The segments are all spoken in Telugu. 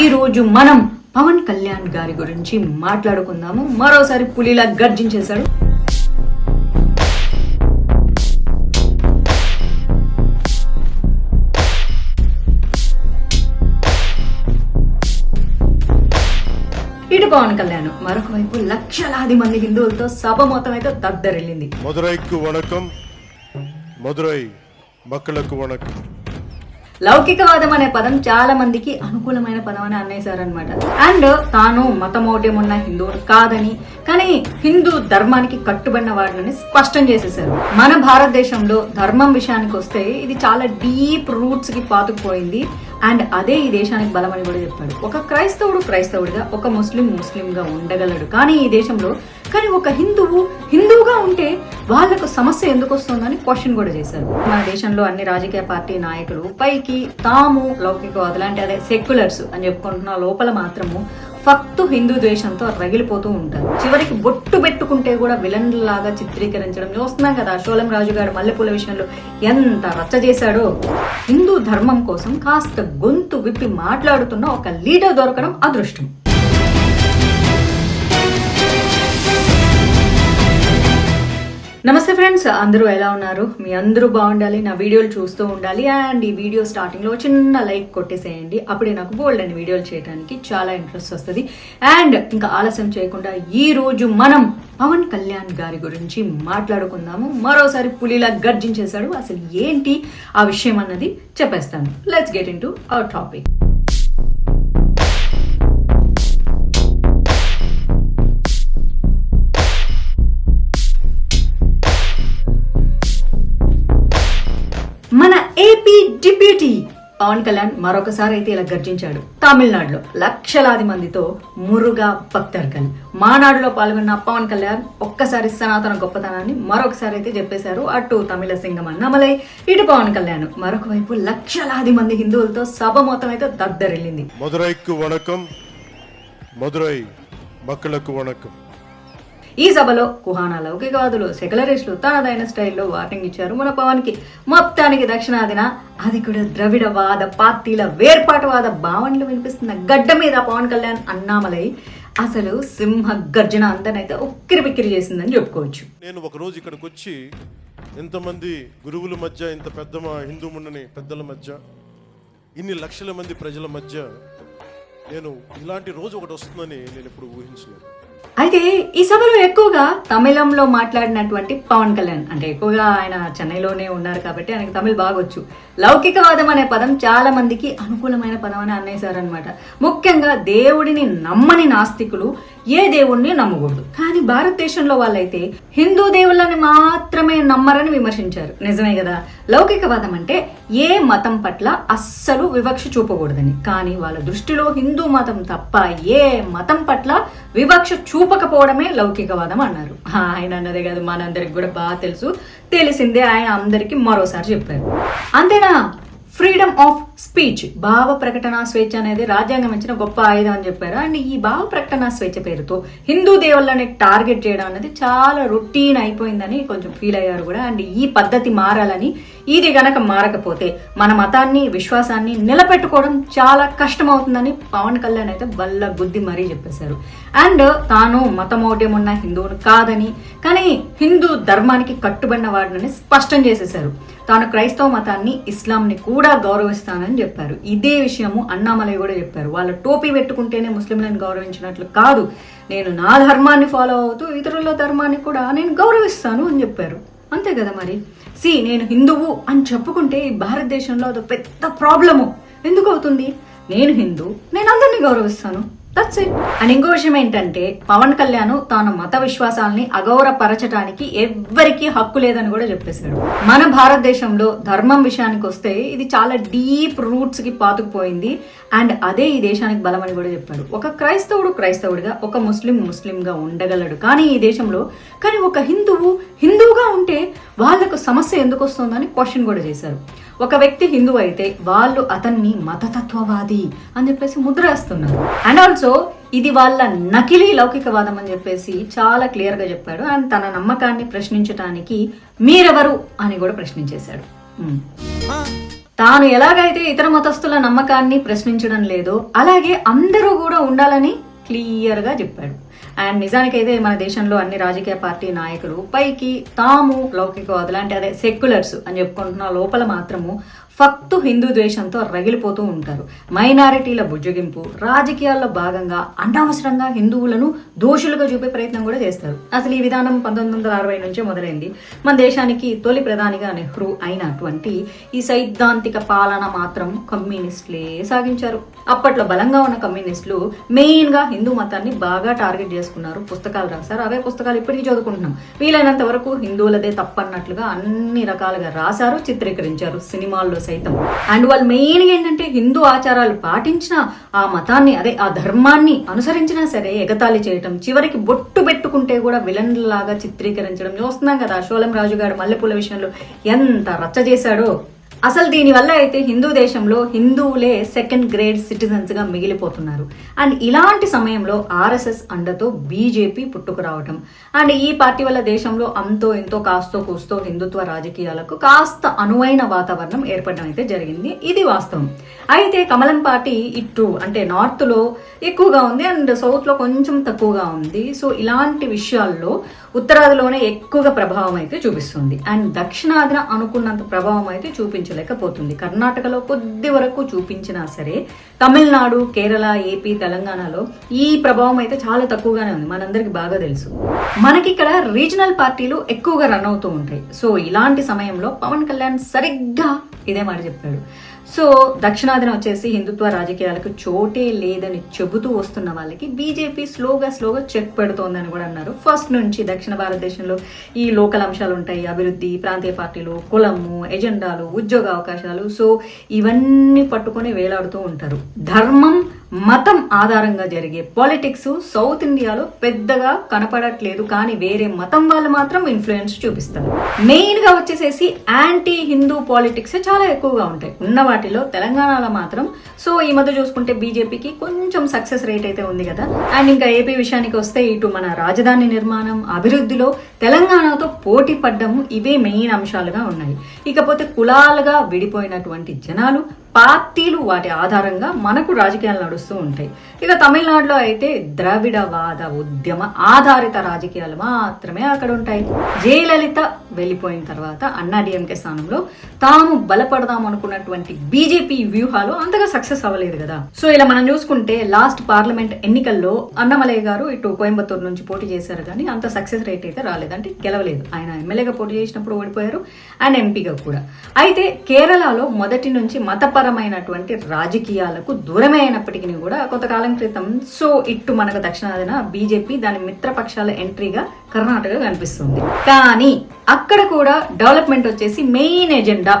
ఈరోజు మనం పవన్ కళ్యాణ్ గారి గురించి మాట్లాడుకుందాము. మరోసారి పులిలా గర్జించేశాడు. ఇటు పవన్ కళ్యాణ్ మరొక వైపు లక్షలాది మంది హిందువులతో సభ మొత్తం అయితే దద్దరిల్లింది. మధురైకు వణకం మధురై మక్కలకు వణకం. లౌకికవాదం అనే పదం చాలా మందికి అనుకూలమైన పదం అని అన్నేశారనమాట అండ్ తాను మతమౌఢ్యం ఉన్న హిందువుని కాదని కానీ హిందూ ధర్మానికి కట్టుబడిన వాడిని స్పష్టం చేసేసారు మన భారతదేశంలో ధర్మం విషయానికి వస్తే ఇది చాలా డీప్ రూట్స్కి పాతుకుపోయింది. అండ్ అదే ఈ దేశానికి బలమని కూడా చెప్పాడు. ఒక క్రైస్తవుడు క్రైస్తవుడిగా ఒక ముస్లిం ముస్లింగా ఉండగలడు. కానీ ఈ దేశంలో కానీ ఒక హిందువు హిందువుగా ఉంటే వాళ్ళకు సమస్య ఎందుకు వస్తుందని క్వశ్చన్ కూడా చేశారు. మన దేశంలో అన్ని రాజకీయ పార్టీ నాయకులు పైకి తాము లౌకికవాదులు అంటే అదే సెక్యులర్స్ అని చెప్పుకుంటున్న లోపల మాత్రము ఫక్తు హిందూ ద్వేషంతో రగిలిపోతూ ఉంటారు. చివరికి బొట్టు పెట్టుకుంటే కూడా విలన్ లాగా చిత్రీకరించడం చూస్తున్నాం కదా. షోలం రాజు గారు మల్లెపూల విషయంలో ఎంత రచ్చ చేశాడో. హిందూ ధర్మం కోసం కాస్త గొంతు విప్పి మాట్లాడుతున్న ఒక లీడర్ దొరకడం అదృష్టం. నమస్తే ఫ్రెండ్స్ అందరూ ఎలా ఉన్నారు? మీ అందరూ బాగుండాలి నా వీడియోలు చూస్తూ ఉండాలి అండ్ ఈ వీడియో స్టార్టింగ్లో చిన్న లైక్ కొట్టేసేయండి. అప్పుడే నాకు బోల్డ్ అని వీడియోలు చేయడానికి చాలా ఇంట్రెస్ట్ వస్తుంది. అండ్ ఇంకా ఆలస్యం చేయకుండా ఈ రోజు మనం పవన్ కళ్యాణ్ గారి గురించి మాట్లాడుకుందాము. మరోసారి పులిలా గర్జించేశాడు. అసలు ఏంటి ఆ విషయం అన్నది చెప్పేస్తాను. Let's get into our topic deputy Pawan Kalyan మరొకసారి అయితే ఇలా గర్జించాడు. తమిళనాడులో లక్షలాది మందితో మురుగా భక్తర్కల్ మానాడులో పాల్గొన్న పవన్ కళ్యాణ్ ఒక్కసారి సనాతన గొప్పతనాన్ని మరొకసారి అయితే చెప్పేశారు. అటు తమిళ సింగం అన్నమలై ఇటు పవన్ కళ్యాణ్. మరొక వైపు లక్షలాది మంది హిందువులతో సభ మొత్తం అయితే దద్దరిల్లింది. మధురైకు వణకం మధురై మక్కలకు వణకం. ఈ సభలో కుహానా లౌకికవాదులు సెక్యులరిస్టులు తనదైన స్టైల్లో వార్నింగ్ ఇచ్చారు మన పవన్కి మొత్తానికి దక్షిణాదిన అది కూడా ద్రవిడవాద పార్టీల వేర్పాటువాద భావనలు వినిపిస్తున్న గడ్డ మీద పవన్ కళ్యాణ్ అన్నామలై అసలు సింహ గర్జన అందనైతే ఉక్కిరి బిక్కిరి చేసిందని చెప్పుకోవచ్చు. నేను ఒక రోజు ఇక్కడికి వచ్చి ఎంతమంది గురువుల మధ్య ఇంత పెద్ద హిందూ ముండని పెద్దల మధ్య ఇన్ని లక్షల మంది ప్రజల మధ్య నేను ఇలాంటి రోజు ఒకటి వస్తుందని నేను ఇప్పుడు ఊహించలేదు. అయితే ఈ సభలో ఎక్కువగా తమిళంలో మాట్లాడినటువంటి పవన్ కళ్యాణ్. అంటే ఎక్కువగా ఆయన చెన్నైలోనే ఉన్నారు కాబట్టి ఆయనకు తమిళ్ బాగొచ్చు. లౌకికవాదం అనే పదం చాలా మందికి అనుకూలమైన పదం అని అన్నేశారనమాట ముఖ్యంగా దేవుడిని నమ్మని నాస్తికులు ఏ దేవుణ్ణి నమ్మకూడదు. కానీ భారతదేశంలో వాళ్ళైతే హిందూ దేవుళ్ళని మాత్రమే నమ్మరని విమర్శించారు. నిజమే కదా? లౌకికవాదం అంటే ఏ మతం పట్ల అస్సలు వివక్ష చూపకూడదని. కానీ వాళ్ళ దృష్టిలో హిందూ మతం తప్ప ఏ మతం పట్ల వివక్ష చూపకపోవడమే లౌకికవాదం అన్నారు. ఆయన అన్నదే కాదు మనందరికి కూడా బాగా తెలుసు. తెలిసిందే ఆయన అందరికి మరోసారి చెప్పారు. అంతేనా? ఫ్రీడమ్ ఆఫ్ స్పీచ్ భావ ప్రకటన స్వేచ్ఛ అనేది రాజ్యాంగం ఇచ్చిన గొప్ప ఆయుధం అని చెప్పారు. అండ్ ఈ భావ ప్రకటన స్వేచ్ఛ పేరుతో హిందూ దేవుళ్ళని టార్గెట్ చేయడం అనేది చాలా రొటీన్ అయిపోయిందని కొంచెం ఫీల్ అయ్యారు కూడా. అండ్ ఈ పద్ధతి మారాలని ఇది గనక మారకపోతే మన మతాన్ని విశ్వాసాన్ని నిలబెట్టుకోవడం చాలా కష్టమవుతుందని పవన్ కళ్యాణ్ అయితే బల్ల బుద్ధి మరీ చెప్పేశారు. అండ్ తాను మతమౌఢ్యం ఉన్న హిందువును కాదని కానీ హిందూ ధర్మానికి కట్టుబడిన వాడినని స్పష్టం చేసేశారు. తాను క్రైస్తవ మతాన్ని ఇస్లాంని కూడా గౌరవిస్తానని చెప్పారు. ఇదే విషయము అన్నామలై కూడా చెప్పారు. వాళ్ళ టోపీ పెట్టుకుంటేనే ముస్లింలను గౌరవించినట్లు కాదు. నేను నా ధర్మాన్ని ఫాలో అవుతూ ఇతరుల ధర్మాన్ని కూడా నేను గౌరవిస్తాను అని చెప్పారు. అంతే కదా మరి? సి నేను హిందువు అని చెప్పుకుంటే ఈ భారతదేశంలో అది పెద్ద ప్రాబ్లము. ఎందుకు అవుతుంది? నేను హిందూ నేను అందరినీ గౌరవిస్తాను. దట్స్ ఇట్ అండ్ ఇంకో విషయం ఏంటంటే పవన్ కళ్యాణ్ తాను మత విశ్వాసాలని అగౌరవపరచడానికి ఎవ్వరికీ హక్కు లేదని కూడా చెప్పేశాడు. మన భారతదేశంలో ధర్మం విషయానికి వస్తే ఇది చాలా డీప్ రూట్స్కి పాతుకుపోయింది. అండ్ అదే ఈ దేశానికి బలమని కూడా చెప్పాడు. ఒక క్రైస్తవుడు క్రైస్తవుడిగా ఒక ముస్లిం ముస్లింగా ఉండగలడు. కానీ ఈ దేశంలో కానీ ఒక హిందువు హిందువుగా ఉంటే వాళ్ళకు సమస్య ఎందుకు వస్తుందని క్వశ్చన్ కూడా చేశారు. ఒక వ్యక్తి హిందూ అయితే వాళ్ళు అతన్ని మతతత్వవాది అని చెప్పేసి ముద్ర వేస్తున్నారు. అండ్ ఆల్సో ఇది వాళ్ళ నకిలీ లౌకికవాదం అని చెప్పేసి చాలా క్లియర్గా చెప్పాడు. అండ్ తన నమ్మకాన్ని ప్రశ్నించడానికి మీరెవరు అని కూడా ప్రశ్నించేశాడు. Hmm. తాను ఎలాగైతే ఇతర మతస్థుల నమ్మకాన్ని ప్రశ్నించడం లేదో అలాగే అందరూ కూడా ఉండాలని క్లియర్గా చెప్పాడు. అండ్ నిజానికైతే మన దేశంలో అన్ని రాజకీయ పార్టీ నాయకులు పైకి తాము లౌకికవాదులు అంటే అదే సెక్యులర్స్ అని చెప్పుకుంటున్న లోపల మాత్రము ఫక్తు హిందూ ద్వేషంతో రగిలిపోతూ ఉంటారు. మైనారిటీల బుజ్జగింపు రాజకీయాల్లో భాగంగా అనవసరంగా హిందువులను దోషులుగా చూపే ప్రయత్నం కూడా చేస్తారు. అసలు ఈ విధానం పంతొమ్మిది వందల అరవై నుంచే మొదలైంది. మన దేశానికి తొలి ప్రధానిగా నెహ్రూ అయినటువంటి ఈ సైద్ధాంతిక పాలన మాత్రం కమ్యూనిస్టులే సాగించారు. అప్పట్లో బలంగా ఉన్న కమ్యూనిస్టులు మెయిన్గా హిందూ మతాన్ని బాగా టార్గెట్ చేసుకున్నారు. పుస్తకాలు రాశారు. అవే పుస్తకాలు ఇప్పటికీ చదువుకుంటున్నాం. వీలైనంత వరకు హిందువులదే తప్పన్నట్లుగా అన్ని రకాలుగా రాశారు చిత్రీకరించారు సినిమాల్లో సైతం. అండ్ వాళ్ళు మెయిన్గా ఏంటంటే హిందూ ఆచారాలు పాటించిన ఆ మతాన్ని అదే ఆ ధర్మాన్ని అనుసరించినా సరే ఎగతాళి చేయటం చివరికి బొట్టు పెట్టుకుంటే కూడా విలన్ లాగా చిత్రీకరించడం. చూస్తున్నాం కదా షోలం రాజు గారు మల్లెపూల విషయంలో ఎంత రచ్చ చేశాడో. అసలు దీనివల్ల అయితే హిందూ దేశంలో హిందువులే సెకండ్ గ్రేడ్ సిటిజన్స్గా మిగిలిపోతున్నారు. అండ్ ఇలాంటి సమయంలో ఆర్ఎస్ఎస్ అండతో బీజేపీ పుట్టుకురావటం. అండ్ ఈ పార్టీ వల్ల దేశంలో అంతో ఎంతో కాస్తో కూస్తో హిందుత్వ రాజకీయాలకు కాస్త అనువైన వాతావరణం ఏర్పడడం అయితే జరిగింది. ఇది వాస్తవం. అయితే కమలం పార్టీ ఇటు అంటే నార్త్లో ఎక్కువగా ఉంది అండ్ సౌత్లో కొంచెం తక్కువగా ఉంది. సో ఇలాంటి విషయాల్లో ఉత్తరాదిలోనే ఎక్కువగా ప్రభావం అయితే చూపిస్తుంది. అండ్ దక్షిణాదిన అనుకున్నంత ప్రభావం అయితే చూపించలేకపోతుంది. కర్ణాటకలో కొద్ది వరకు చూపించినా సరే తమిళనాడు కేరళ ఏపీ తెలంగాణలో ఈ ప్రభావం అయితే చాలా తక్కువగానే ఉంది. మనందరికి బాగా తెలుసు. మనకి ఇక్కడ రీజనల్ పార్టీలు ఎక్కువగా రన్ అవుతూ ఉంటాయి. సో ఇలాంటి సమయంలో పవన్ కళ్యాణ్ సరిగ్గా ఇదే మాట చెప్పాడు. సో దక్షిణాదిన వచ్చేసి హిందుత్వ రాజకీయాలకు చోటే లేదని చెబుతూ వస్తున్న వాళ్ళకి బీజేపీ స్లోగా స్లోగా చెక్ పెడుతోందని కూడా అన్నారు. ఫస్ట్ నుంచి దక్షిణ భారతదేశంలో ఈ లోకల్ అంశాలు ఉంటాయి. అభివృద్ధి ప్రాంతీయ పార్టీలు కులము ఎజెండాలు ఉద్యోగ అవకాశాలు. సో ఇవన్నీ పట్టుకొని వేలాడుతూ ఉంటారు. ధర్మం మతం ఆధారంగా జరిగే పాలిటిక్స్ సౌత్ ఇండియాలో పెద్దగా కనపడట్లేదు. కానీ వేరే మతం వాళ్ళు మాత్రం ఇన్ఫ్లుయెన్స్ చూపిస్తారు. మెయిన్గా వచ్చేసేసి యాంటీ హిందూ పాలిటిక్స్ చాలా ఎక్కువగా ఉంటాయి. ఉన్న వాటిలో తెలంగాణలో మాత్రం. సో ఈ మధ్య చూసుకుంటే బీజేపీకి కొంచెం సక్సెస్ రేట్ అయితే ఉంది కదా. అండ్ ఇంకా ఏపీ విషయానికి వస్తే ఇటు మన రాజధాని నిర్మాణం అభివృద్ధిలో తెలంగాణతో పోటీ పడ్డము ఇవే మెయిన్ అంశాలుగా ఉన్నాయి. ఇకపోతే కులాలుగా విడిపోయినటువంటి జనాలు పార్టీలు వాటి ఆధారంగా మనకు రాజకీయాలు నడుస్తూ ఉంటాయి. ఇక తమిళనాడులో అయితే ద్రవిడవాద ఉద్యమ ఆధారిత రాజకీయాలు మాత్రమే అక్కడ ఉంటాయి. జయలలిత వెళ్ళిపోయిన తర్వాత అన్నా డిఎంకే స్థానంలో తాము బలపడదాం అనుకున్నటువంటి బీజేపీ వ్యూహాలు అంతగా సక్సెస్ అవ్వలేదు కదా. సో ఇలా మనం చూసుకుంటే లాస్ట్ పార్లమెంట్ ఎన్నికల్లో అన్నమలయ్య గారు ఇటు కోయంబత్తూరు నుంచి పోటీ చేశారు కానీ అంత సక్సెస్ రేట్ అయితే రాలేదు. అంటే గెలవలేదు. ఆయన ఎమ్మెల్యేగా పోటీ చేసినప్పుడు ఓడిపోయారు. అండ్ ఎంపీగా కూడా. అయితే కేరళలో మొదటి నుంచి మతపరమైనటువంటి రాజకీయాలకు దూరమే అయినప్పటికీ కూడా కొంతకాలం క్రితం సో ఇట్టు మనకు దక్షిణాదిన బీజేపీ దాని మిత్రపక్షాల ఎంట్రీగా కర్ణాటక కనిపిస్తుంది. కానీ అక్కడ కూడా డెవలప్మెంట్ వచ్చేసి మెయిన్ ఎజెండా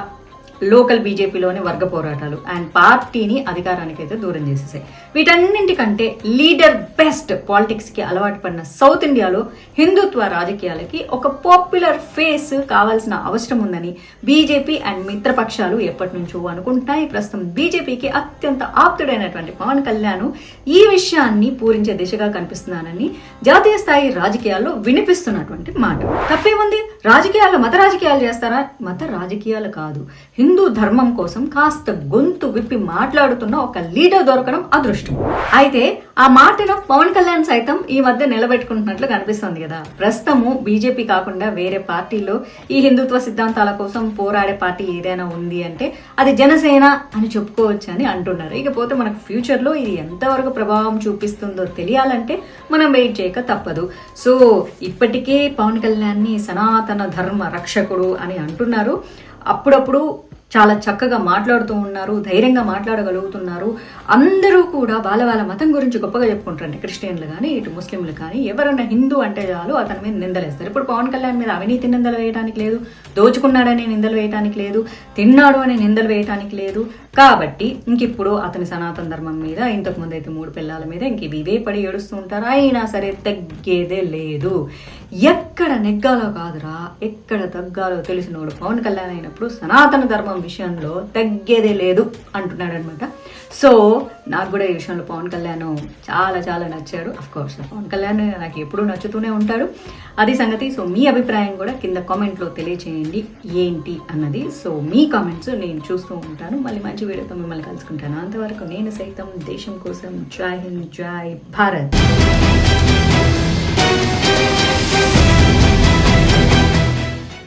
లోకల్ బీజేపీలోని వర్గ పోరాటాలు అండ్ పార్టీని అధికారానికి అయితే దూరం చేసేసాయి. వీటన్నింటికంటే లీడర్ బెస్ట్ పాలిటిక్స్కి అలవాటు పడిన సౌత్ ఇండియాలో హిందుత్వ రాజకీయాలకి ఒక పాపులర్ ఫేస్ కావాల్సిన అవసరం ఉందని బీజేపీ అండ్ మిత్రపక్షాలు ఎప్పటి నుంచో అనుకుంటున్నాయి. ప్రస్తుతం బీజేపీకి అత్యంత ఆప్తుడైనటువంటి పవన్ కళ్యాణ్ ఈ విషయాన్ని పూరించే దిశగా కనిపిస్తున్నానని జాతీయ స్థాయి రాజకీయాల్లో వినిపిస్తున్నటువంటి మాట. తప్పేముంది? రాజకీయాల్లో మత రాజకీయాలు చేస్తారా? మత రాజకీయాలు కాదు. హిందూ ధర్మం కోసం కాస్త గొంతు విప్పి మాట్లాడుతున్న ఒక లీడర్ దొరకడం అదృష్టం. అయితే ఆ మాటను పవన్ కళ్యాణ్ సైతం ఈ మధ్య నిలబెట్టుకుంటున్నట్లు కనిపిస్తుంది కదా. ప్రస్తుతము బీజేపీ కాకుండా వేరే పార్టీలో ఈ హిందుత్వ సిద్ధాంతాల కోసం పోరాడే పార్టీ ఏదైనా ఉంది అంటే అది జనసేన అని చెప్పుకోవచ్చు అని అంటున్నారు. ఇకపోతే మనకు ఫ్యూచర్లో ఇది ఎంతవరకు ప్రభావం చూపిస్తుందో తెలియాలంటే మనం వెయిట్ చేయక తప్పదు. సో ఇప్పటికే పవన్ కళ్యాణ్ని సనాతన ధర్మ రక్షకుడు అని అంటున్నారు. అప్పుడప్పుడు చాలా చక్కగా మాట్లాడుతూ ఉన్నారు ధైర్యంగా మాట్లాడగలుగుతున్నారు. అందరూ కూడా వాళ్ళ వాళ్ళ మతం గురించి గొప్పగా చెప్పుకుంటారండి. క్రిస్టియన్లు కానీ ఇటు ముస్లింలు కానీ ఎవరన్నా హిందూ అంటే చాలు అతని మీద నిందలేస్తారు ఇప్పుడు పవన్ కళ్యాణ్ మీద అవినీతి నిందలు వేయడానికి లేదు దోచుకున్నాడనే నిందలు వేయడానికి లేదు తిన్నాడు అనే నిందలు వేయడానికి లేదు. కాబట్టి ఇంక ఇప్పుడు అతని సనాతన ధర్మం మీద ఇంతకు ముందు అయితే మూడు పిల్లల మీద ఇంక ఇవే పడి ఏడుస్తూ ఉంటారు. అయినా సరే తగ్గేదే లేదు. ఎక్కడ నెగ్గాలో కాదురా ఎక్కడ తగ్గాలో తెలిసినోడు పవన్ కళ్యాణ్ అయినప్పుడు సనాతన ధర్మం విషయంలో తగ్గేదే లేదు అంటున్నాడు అనమాట సో నాకు కూడా ఈ విషయంలో పవన్ కళ్యాణ్ చాలా చాలా నచ్చాడు. కోర్స్ పవన్ కళ్యాణ్ నాకు ఎప్పుడూ నచ్చుతూనే ఉంటాడు. అది సంగతి. సో మీ అభిప్రాయం కూడా కింద కామెంట్లో తెలియచేయండి. ఏంటి అన్నది. సో మీ కామెంట్స్ నేను చూస్తూ ఉంటాను. మళ్ళీ మంచి వీడియోతో మిమ్మల్ని కలుసుకుంటాను. అంతవరకు నేను సైతం దేశం కోసం. జై హింద్ జై భారత్.